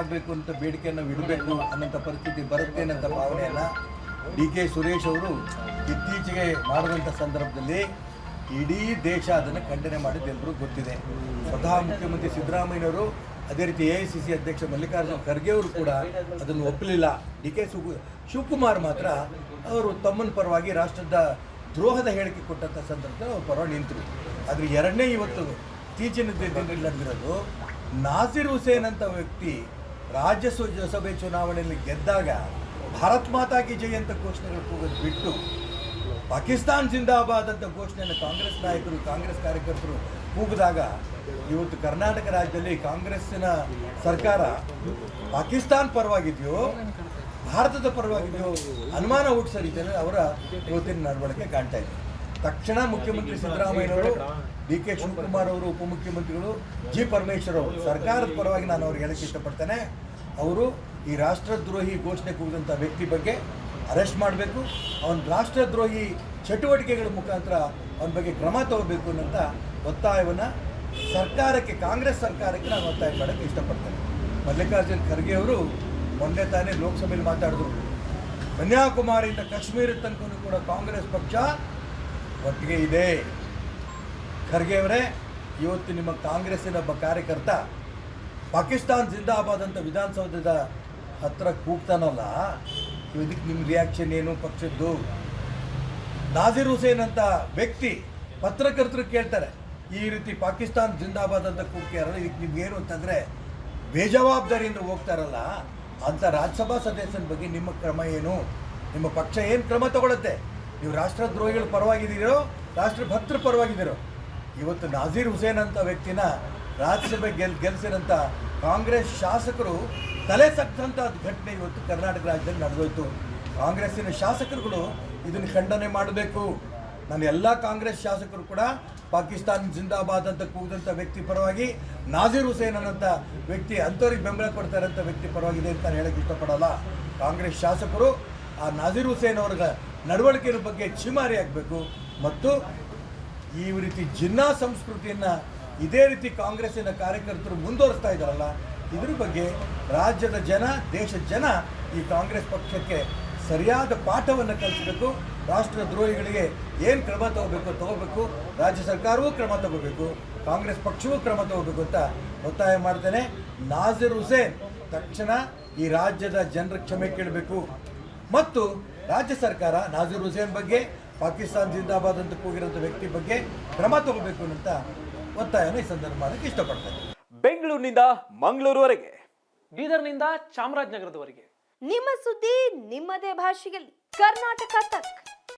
ಆಗಬೇಕು ಅಂತ ಬೇಡಿಕೆಯನ್ನು ಇಡಬೇಕು ಅನ್ನೋಂಥ ಪರಿಸ್ಥಿತಿ ಬರುತ್ತೆ ಅನ್ನೋಂಥ ಭಾವನೆಯನ್ನು ಡಿ ಕೆ ಸುರೇಶ್ ಅವರು ಇತ್ತೀಚೆಗೆ ಮಾಡಿದಂಥ ಸಂದರ್ಭದಲ್ಲಿ ಇಡೀ ದೇಶ ಅದನ್ನು ಖಂಡನೆ ಮಾಡಿದ್ದು ಎಲ್ಲರೂ ಗೊತ್ತಿದೆ. ಸ್ವತಃ ಮುಖ್ಯಮಂತ್ರಿ ಸಿದ್ದರಾಮಯ್ಯನವರು ಅದೇ ರೀತಿ ಎ ಐ ಸಿ ಸಿ ಅಧ್ಯಕ್ಷ ಮಲ್ಲಿಕಾರ್ಜುನ ಖರ್ಗೆ ಅವರು ಕೂಡ ಅದನ್ನು ಒಪ್ಪಲಿಲ್ಲ. ಡಿ ಕೆ ಶಿವ ಶಿವಕುಮಾರ್ ಮಾತ್ರ ಅವರು ತಮ್ಮನ ಪರವಾಗಿ ರಾಷ್ಟ್ರದ ದ್ರೋಹದ ಹೇಳಿಕೆ ಕೊಟ್ಟಂಥ ಸಂದರ್ಭದಲ್ಲಿ ಅವ್ರ ಪರವಾಗಿ ನಿಂತರು. ಆದರೆ ಎರಡನೇ ಇವತ್ತು ಇತ್ತೀಚಿನ ದಿನದಲ್ಲಿ ನಾಸಿರ್ ಹುಸೇನ್ ಅಂತ ವ್ಯಕ್ತಿ ರಾಜ್ಯಸಭೆ ಚುನಾವಣೆಯಲ್ಲಿ ಗೆದ್ದಾಗ ಭಾರತ್ ಮಾತಾ ಕಿ ಜೈ ಅಂತ ಘೋಷಣೆಗಳು ಕೂಗೋದು ಬಿಟ್ಟು ಪಾಕಿಸ್ತಾನ್ ಜಿಂದಾಬಾದ್ ಅಂತ ಘೋಷಣೆಯನ್ನು ಕಾಂಗ್ರೆಸ್ ನಾಯಕರು, ಕಾಂಗ್ರೆಸ್ ಕಾರ್ಯಕರ್ತರು ಕೂಗಿದಾಗ ಇವತ್ತು ಕರ್ನಾಟಕ ರಾಜ್ಯದಲ್ಲಿ ಕಾಂಗ್ರೆಸ್ಸಿನ ಸರ್ಕಾರ ಪಾಕಿಸ್ತಾನ್ ಪರವಾಗಿದೆಯೋ, ಭಾರತದ ಪರವಾಗಿದೆಯೋ ಅನುಮಾನ ಹುಟ್ಟಿಸೋ ರೀತಿಯಲ್ಲಿ ಅವರ ಇವತ್ತಿನ ನಡವಳಿಕೆ ಕಾಣ್ತಾ ಇದೆ. ತಕ್ಷಣ ಮುಖ್ಯಮಂತ್ರಿ ಸಿದ್ದರಾಮಯ್ಯನವರು ಡಿ ಕೆ ಶಿವಕುಮಾರ್ ಅವರು ಉಪಮುಖ್ಯಮಂತ್ರಿಗಳು ಜಿ ಪರಮೇಶ್ವರ್ ಅವರು ಸರ್ಕಾರದ ಪರವಾಗಿ ನಾನು ಅವ್ರಿಗೆ ಹೇಳಕ್ಕೆ ಇಷ್ಟಪಡ್ತೇನೆ. ಅವರು ಈ ರಾಷ್ಟ್ರದ್ರೋಹಿ ಘೋಷಣೆ ಕೂಗಿದಂಥ ವ್ಯಕ್ತಿ ಬಗ್ಗೆ ಅರೆಸ್ಟ್ ಮಾಡಬೇಕು ಅವನ ರಾಷ್ಟ್ರದ್ರೋಹಿ ಚಟುವಟಿಕೆಗಳ ಮುಖಾಂತರ ಅವನ ಬಗ್ಗೆ ಕ್ರಮ ತಗೋಬೇಕು ಅನ್ನೋಂಥ ಒತ್ತಾಯವನ್ನು ಸರ್ಕಾರಕ್ಕೆ ಕಾಂಗ್ರೆಸ್ ಸರ್ಕಾರಕ್ಕೆ ನಾನು ಒತ್ತಾಯ ಮಾಡೋಕ್ಕೆ ಇಷ್ಟಪಡ್ತೇನೆ. ಮಲ್ಲಿಕಾರ್ಜುನ್ ಖರ್ಗೆ ಅವರು ಮೊನ್ನೆ ತಾನೇ ಲೋಕಸಭೆಯಲ್ಲಿ ಮಾತಾಡಿದ್ರು. ಕನ್ಯಾಕುಮಾರಿಯಿಂದ ಕಾಶ್ಮೀರ ತನಕ ಕೂಡ ಕಾಂಗ್ರೆಸ್ ಪಕ್ಷ ಒಟ್ಟಿಗೆ ಇದೆ. ಖರ್ಗೆ ಅವರೇ, ಇವತ್ತು ನಿಮ್ಮ ಕಾಂಗ್ರೆಸ್ಸಿನ ಒಬ್ಬ ಕಾರ್ಯಕರ್ತ ಪಾಕಿಸ್ತಾನ್ ಜಿಂದಾಬಾದ್ ಅಂತ ವಿಧಾನಸೌಧದ ಹತ್ರ ಕೂಗ್ತಾನಲ್ಲ, ಇದಕ್ಕೆ ನಿಮ್ಮ ರಿಯಾಕ್ಷನ್ ಏನು ಪಕ್ಷದ್ದು? ನಾಜಿರ್ ಹುಸೇನ್ ಅಂತ ವ್ಯಕ್ತಿ ಪತ್ರಕರ್ತರು ಕೇಳ್ತಾರೆ, ಈ ರೀತಿ ಪಾಕಿಸ್ತಾನ್ ಜಿಂದಾಬಾದ್ ಅಂತ ಕೂಗ್ತಾರಲ್ಲ ಇದಕ್ಕೆ ನಿಮ್ಗೇನು ಅಂತಂದರೆ ಬೇಜವಾಬ್ದಾರಿಯಿಂದ ಹೋಗ್ತಾರಲ್ಲ, ಅಂತ ರಾಜ್ಯಸಭಾ ಸದಸ್ಯನ ಬಗ್ಗೆ ನಿಮ್ಮ ಕ್ರಮ ಏನು? ನಿಮ್ಮ ಪಕ್ಷ ಏನು ಕ್ರಮ ತಗೊಳುತ್ತೆ? ನೀವು ರಾಷ್ಟ್ರದ್ರೋಹಿಗಳ ಪರವಾಗಿದ್ದೀರೋ, ರಾಷ್ಟ್ರಭಕ್ತರ ಪರವಾಗಿದ್ದೀರೋ. ಇವತ್ತು ನಾಜೀರ್ ಹುಸೇನ್ ಅಂತ ವ್ಯಕ್ತಿನ ರಾಜ್ಯಸಭೆ ಗೆಲ್ ಗೆಲ್ಲಿಸಿದಂಥ ಕಾಂಗ್ರೆಸ್ ಶಾಸಕರು ತಲೆ ಸಕ್ಕಂಥ ಘಟನೆ ಇವತ್ತು ಕರ್ನಾಟಕ ರಾಜ್ಯದಲ್ಲಿ ನಡೆದೋಯ್ತು. ಕಾಂಗ್ರೆಸ್ಸಿನ ಶಾಸಕರುಗಳು ಇದನ್ನು ಖಂಡನೆ ಮಾಡಬೇಕು. ನಾನು ಎಲ್ಲ ಕಾಂಗ್ರೆಸ್ ಶಾಸಕರು ಕೂಡ ಪಾಕಿಸ್ತಾನ್ ಜಿಂದಾಬಾದ್ ಅಂತ ಕೂಗಿದಂಥ ವ್ಯಕ್ತಿ ಪರವಾಗಿ ನಾಜೀರ್ ಹುಸೇನ್ ಅನ್ನೋಂಥ ವ್ಯಕ್ತಿ ಅಂಥವ್ರಿಗೆ ಬೆಂಬಲ ಕೊಡ್ತಾ ಇರೋಂಥ ವ್ಯಕ್ತಿ ಪರವಾಗಿದೆ ಅಂತ ನಾನು ಹೇಳಕ್ಕೆ ಇಷ್ಟಪಡಲ್ಲ. ಕಾಂಗ್ರೆಸ್ ಶಾಸಕರು ಆ ನಾಜೀರ್ ಹುಸೇನ್ ಅವ್ರ ನಡವಳಿಕೆಯ ಬಗ್ಗೆ ಆಗಬೇಕು ಮತ್ತು ಈ ರೀತಿ ಜಿನ್ನಾ ಸಂಸ್ಕೃತಿಯನ್ನು ಇದೇ ರೀತಿ ಕಾಂಗ್ರೆಸ್ಸಿನ ಕಾರ್ಯಕರ್ತರು ಮುಂದುವರಿಸ್ತಾ ಇದ್ದಾರಲ್ಲ, ಇದ್ರ ಬಗ್ಗೆ ರಾಜ್ಯದ ಜನ, ದೇಶದ ಜನ ಈ ಕಾಂಗ್ರೆಸ್ ಪಕ್ಷಕ್ಕೆ ಸರಿಯಾದ ಪಾಠವನ್ನು ಕಲಿಸಬೇಕು. ರಾಷ್ಟ್ರ ದ್ರೋಹಿಗಳಿಗೆ ಏನು ಕ್ರಮ ತಗೋಬೇಕು ತಗೋಬೇಕು. ರಾಜ್ಯ ಸರ್ಕಾರವೂ ಕ್ರಮ ತಗೋಬೇಕು. ಕಾಂಗ್ರೆಸ್ ಪಕ್ಷವೂ ಕ್ರಮ ತಗೋಬೇಕು ಅಂತ ಒತ್ತಾಯ ಮಾಡ್ತೇನೆ. ನಾಜಿರ್ ಹುಸೇನ್ ತಕ್ಷಣ ಈ ರಾಜ್ಯದ ಜನರ ಕ್ಷಮೆ ಕೇಳಬೇಕು. ಮತ್ತು ರಾಜ್ಯ ಸರ್ಕಾರ ನಾಜೀರ್ ಹುಸೇನ್ ಬಗ್ಗೆ ಪಾಕಿಸ್ತಾನ ಜಿಂದಾಬಾದ್ ಅಂತ ಕೂಗಿರೋಂಥ ವ್ಯಕ್ತಿ ಬಗ್ಗೆ ಕ್ರಮ ತಗೋಬೇಕು ಅಂತ ಒತ್ತಾಯನ ಈ ಸಂದರ್ಭ ಮಾಡಕ್ಕೆ ಇಷ್ಟಪಡ್ತಾರೆ ಬೆಂಗಳೂರಿನಿಂದ ಮಂಗಳೂರುವರೆಗೆ. ಬೀದರ್ನಿಂದ ಚಾಮರಾಜನಗರದವರೆಗೆ. ನಿಮ್ಮ ಸುದ್ದಿ ನಿಮ್ಮದೇ ಭಾಷೆಯಲ್ಲಿ. ಕರ್ನಾಟಕ ತಕ್.